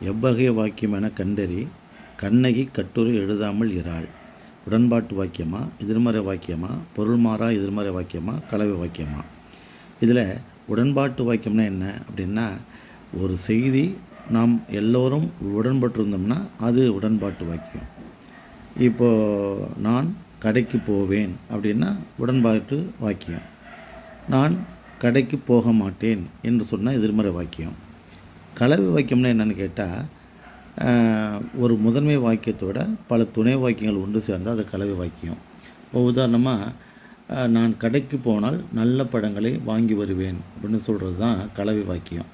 எவ்வகை வாக்கியம் என கண்டறி கண்ணகி கட்டுரை எழுதாமல் இறாள். உடன்பாட்டு வாக்கியமா எதிர்மறை வாக்கியமா பொருள் மாறா எதிர்மறை வாக்கியமா கலவை வாக்கியமா? இதில் உடன்பாட்டு வாக்கியம்னா என்ன அப்படின்னா ஒரு செய்தி நாம் எல்லோரும் உடன்பட்டிருந்தோம்னா அது உடன்பாட்டு வாக்கியம். இப்போது நான் கடைக்கு போவேன் அப்படின்னா உடன்பாட்டு வாக்கியம். நான் கடைக்கு போக மாட்டேன் என்று சொன்னால் எதிர்மறை வாக்கியம். கலவை வாக்கியம்னா என்னென்னு கேட்டால் ஒரு முதன்மை வாக்கியத்தோட பல துணை வாக்கியங்கள் ஒன்று சேர்ந்தால் அது கலவை வாக்கியம். இப்போ உதாரணமாக நான் கடைக்கு போனால் நல்ல பழங்களை வாங்கி வருவேன் அப்படின்னு சொல்கிறது தான் கலவை வாக்கியம்.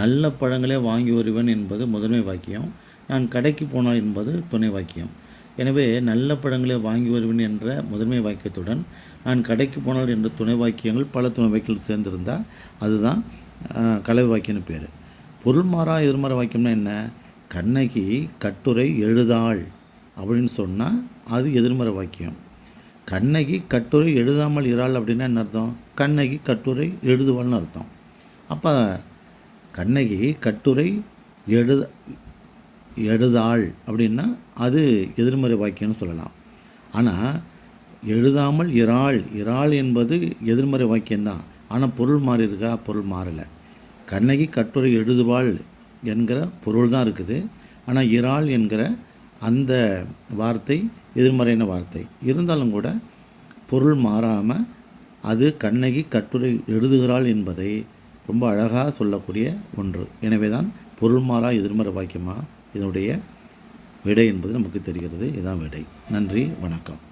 நல்ல பழங்களே வாங்கி வருவேன் என்பது முதன்மை வாக்கியம். நான் கடைக்கு போனால் என்பது துணை வாக்கியம். எனவே நல்ல பழங்களை வாங்கி வருவேன் என்ற முதன்மை வாக்கியத்துடன் நான் கடைக்கு போனால் என்ற துணை வாக்கியங்கள் பல துணை வாக்கியங்கள் சேர்ந்திருந்தால் அதுதான் கலவை வாக்கியம்னு பேர். பொருள்மாறா எதிர்மறை வாக்கியம்னா என்ன? கண்ணகி கட்டுரை எழுதாள் அப்படின்னு சொன்னால் அது எதிர்மறை வாக்கியம். கண்ணகி கட்டுரை எழுதாமல் இறாள் அப்படின்னா என்ன அர்த்தம்? கண்ணகி கட்டுரை எழுதுவாள்னு அர்த்தம். அப்போ கண்ணகி கட்டுரை எழுத எழுதாள் அப்படின்னா அது எதிர்மறை வாக்கியம்னு சொல்லலாம். ஆனால் எழுதாமல் இறாள் இறாள் என்பது எதிர்மறை வாக்கியம்தான். ஆனால் பொருள் மாறி இருக்கா பொருள் மாறலை. கண்ணகி கட்டுரை எழுதுவாள் என்கிற பொருள் தான் இருக்குது. ஆனால் இறால் என்கிற அந்த வார்த்தை எதிர்மறையான வார்த்தை. இருந்தாலும் கூட பொருள் மாறாமல் அது கண்ணகி கட்டுரை எழுதுகிறாள் என்பதை ரொம்ப அழகாக சொல்லக்கூடிய ஒன்று. எனவே தான் பொருள் மாறா எதிர்மறை வாக்கியமாக இதனுடைய விடை என்பது நமக்கு தெரிகிறது. இதுதான் விடை. நன்றி வணக்கம்.